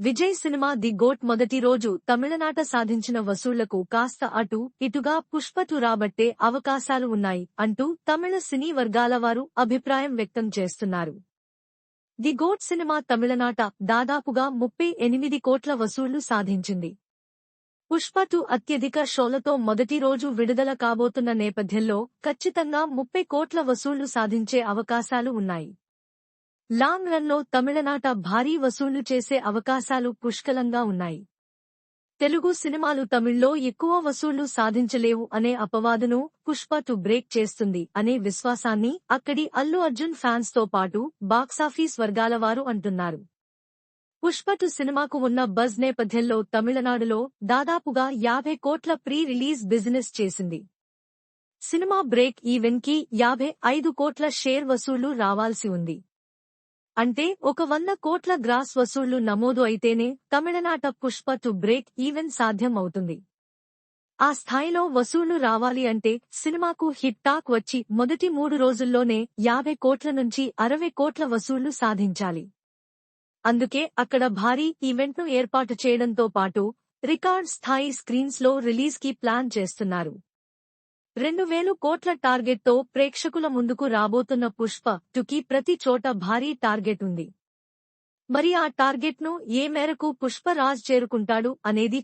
Vijay cinema the goat మొదటి రోజు తమిళనాట సాధించిన వసూళ్ళకు కాస్త అటు ఇటుగా పుష్పటు రాబట్టే అవకాశాలు ఉన్నాయి అంటూ తమిళ సినీ వర్గాల వారు అభిప్రాయం వ్యక్తం చేస్తున్నారు. ది గోట్ సినిమా తమిళనాట దాదాపుగా ముప్పై ఎనిమిది కోట్ల వసూళ్ళు సాధించింది. పుష్పటు అత్యధిక షోలతో మొదటి రోజు విడుదల కాబోతున్న నేపథ్యంలో ఖచ్చితంగా ముప్పై కోట్ల వసూళ్ళు సాధించే అవకాశాలు ఉన్నాయి. లాంగ్ రన్లో తమిళనాట భారీ వసూళ్ళు చేసే అవకాశాలు పుష్కలంగా ఉన్నాయి. తెలుగు సినిమాలు తమిళ్ళో ఎక్కువ వసూళ్ళు సాధించలేవు అనే అపవాదును పుష్ప టు బ్రేక్ చేస్తుంది అనే విశ్వాసాన్ని అక్కడి అల్లు అర్జున్ ఫ్యాన్స్తో పాటు బాక్సాఫీస్ వర్గాల వారు అంటున్నారు. పుష్ప టు సినిమాకు ఉన్న బజ్ నేపథ్యంలో తమిళనాడులో దాదాపుగా యాభై కోట్ల ప్రీ రిలీజ్ బిజినెస్ చేసింది. సినిమా బ్రేక్ ఈవెన్కి యాభై ఐదు కోట్ల షేర్ వసూళ్ళు రావాల్సి ఉంది. అంటే ఒక వంద కోట్ల గ్రాస్ వసూళ్ళు నమోదు అయితేనే తమిళనాట పుష్ప టు బ్రేక్ ఈవెన్ సాధ్యం అవుతుంది ఆ స్థాయిలో వసూళ్ళు రావాలి అంటే సినిమాకు హిట్ టాక్ వచ్చి మొదటి మూడు రోజుల్లోనే యాభై కోట్ల నుంచి అరవై కోట్ల వసూళ్ళు సాధించాలి. అందుకే అక్కడ భారీ ఈవెంట్ను ఏర్పాటు చేయడంతో పాటు రికార్డ్ స్థాయి స్క్రీన్స్లో రిలీజ్కి ప్లాన్ చేస్తున్నారు. రెండు వేలు కోట్ల టార్గెట్తో ప్రేక్షకుల ముందుకు రాబోతున్న పుష్ప టుకి ప్రతి చోట భారీ టార్గెట్ ఉంది. మరి ఆ టార్గెట్ను ఏ మేరకు పుష్పరాజ్ చేరుకుంటాడు అనేది